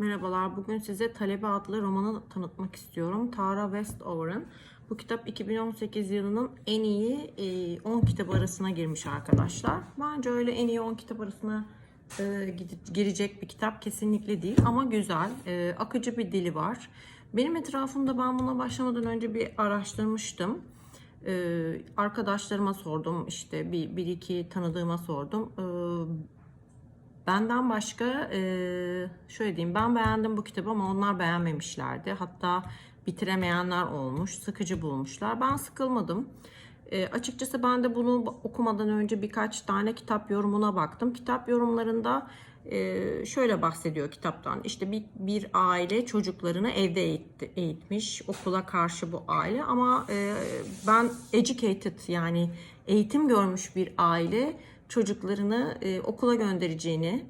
Merhabalar. Bugün size Talebe adlı romanı tanıtmak istiyorum. Tara Westover'ın. Bu kitap 2018 yılının en iyi e, 10 kitabı arasına girmiş arkadaşlar. Bence öyle en iyi 10 kitap arasına e, girecek bir kitap kesinlikle değil ama güzel. E, akıcı bir dili var. Benim etrafımda ben buna başlamadan önce bir araştırmıştım. E, arkadaşlarıma sordum işte bir, bir iki tanıdığıma sordum. Benden başka e, şöyle diyeyim ben beğendim bu kitabı ama onlar beğenmemişlerdi. Hatta bitiremeyenler olmuş, sıkıcı bulmuşlar. Ben sıkılmadım. E, açıkçası ben de bunu okumadan önce birkaç tane kitap yorumuna baktım. Kitap yorumlarında e, şöyle bahsediyor kitaptan. İşte bir, bir aile çocuklarını evde eğitti, eğitmiş. Okula karşı bu aile ama e, ben educated yani eğitim görmüş bir aile çocuklarını e, okula göndereceğini,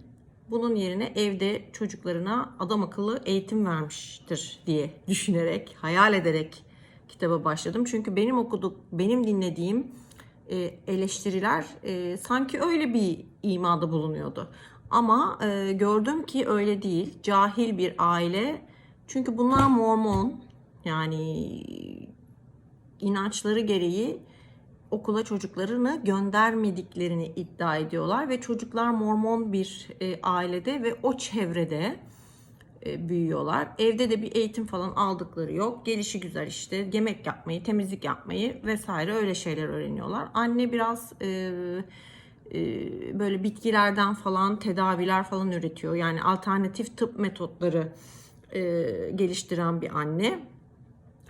bunun yerine evde çocuklarına adam akıllı eğitim vermiştir diye düşünerek, hayal ederek kitaba başladım. Çünkü benim okuduk, benim dinlediğim e, eleştiriler e, sanki öyle bir imada bulunuyordu. Ama e, gördüm ki öyle değil. Cahil bir aile. Çünkü bunlar Mormon. Yani inançları gereği okula çocuklarını göndermediklerini iddia ediyorlar ve çocuklar Mormon bir e, ailede ve o çevrede e, büyüyorlar. Evde de bir eğitim falan aldıkları yok. Gelişi güzel işte yemek yapmayı, temizlik yapmayı vesaire öyle şeyler öğreniyorlar. Anne biraz e, e, böyle bitkilerden falan tedaviler falan üretiyor. Yani alternatif tıp metotları e, geliştiren bir anne.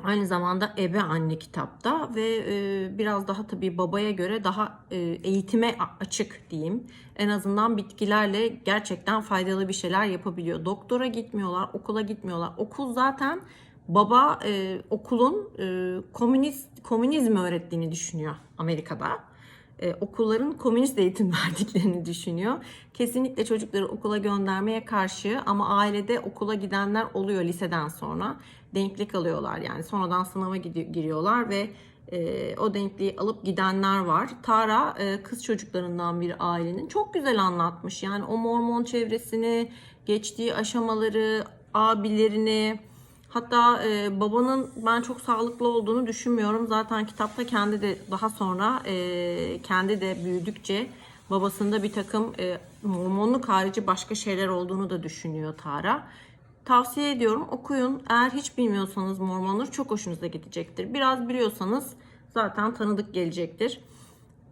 Aynı zamanda ebe anne kitapta ve e, biraz daha tabii babaya göre daha e, eğitime açık diyeyim. En azından bitkilerle gerçekten faydalı bir şeyler yapabiliyor. Doktora gitmiyorlar, okula gitmiyorlar. Okul zaten baba e, okulun e, komünist komünizm öğrettiğini düşünüyor Amerika'da. E, okulların komünist eğitim verdiklerini düşünüyor. Kesinlikle çocukları okula göndermeye karşı ama ailede okula gidenler oluyor liseden sonra. Denklik alıyorlar yani sonradan sınava giriyorlar ve e, o denkliği alıp gidenler var. Tara e, kız çocuklarından bir ailenin çok güzel anlatmış. Yani o Mormon çevresini, geçtiği aşamaları, abilerini, Hatta e, babanın ben çok sağlıklı olduğunu düşünmüyorum. Zaten kitapta kendi de daha sonra e, kendi de büyüdükçe babasında bir takım e, mormonluk harici başka şeyler olduğunu da düşünüyor Tara. Tavsiye ediyorum okuyun. Eğer hiç bilmiyorsanız mormonları çok hoşunuza gidecektir. Biraz biliyorsanız zaten tanıdık gelecektir.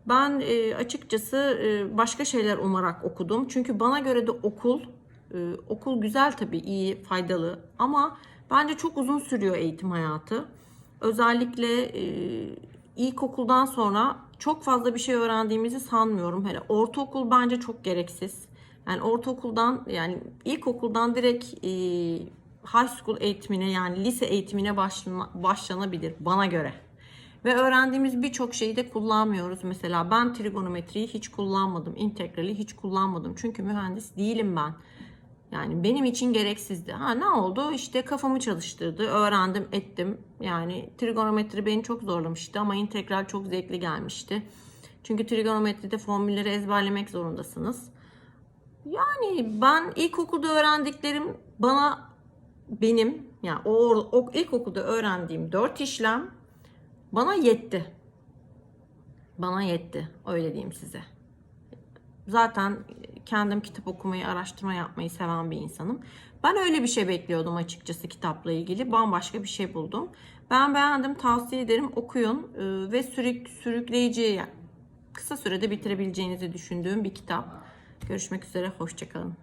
Ben e, açıkçası e, başka şeyler umarak okudum. Çünkü bana göre de okul e, okul güzel tabii iyi, faydalı ama bence çok uzun sürüyor eğitim hayatı. Özellikle e, ilkokuldan sonra çok fazla bir şey öğrendiğimizi sanmıyorum. Hele ortaokul bence çok gereksiz. Yani ortaokuldan yani ilkokuldan direkt e, high school eğitimine yani lise eğitimine başlana- başlanabilir bana göre. Ve öğrendiğimiz birçok şeyi de kullanmıyoruz. Mesela ben trigonometriyi hiç kullanmadım. integrali hiç kullanmadım. Çünkü mühendis değilim ben. Yani benim için gereksizdi. Ha ne oldu? İşte kafamı çalıştırdı. Öğrendim, ettim. Yani trigonometri beni çok zorlamıştı ama integral çok zevkli gelmişti. Çünkü trigonometride formülleri ezberlemek zorundasınız. Yani ben ilkokulda öğrendiklerim bana benim yani o, o ilkokulda öğrendiğim dört işlem bana yetti. Bana yetti. Öyle diyeyim size. Zaten kendim kitap okumayı, araştırma yapmayı seven bir insanım. Ben öyle bir şey bekliyordum açıkçası kitapla ilgili. Bambaşka bir şey buldum. Ben beğendim, tavsiye ederim. Okuyun Ee, ve sürük, sürükleyici, kısa sürede bitirebileceğinizi düşündüğüm bir kitap. Görüşmek üzere, hoşçakalın.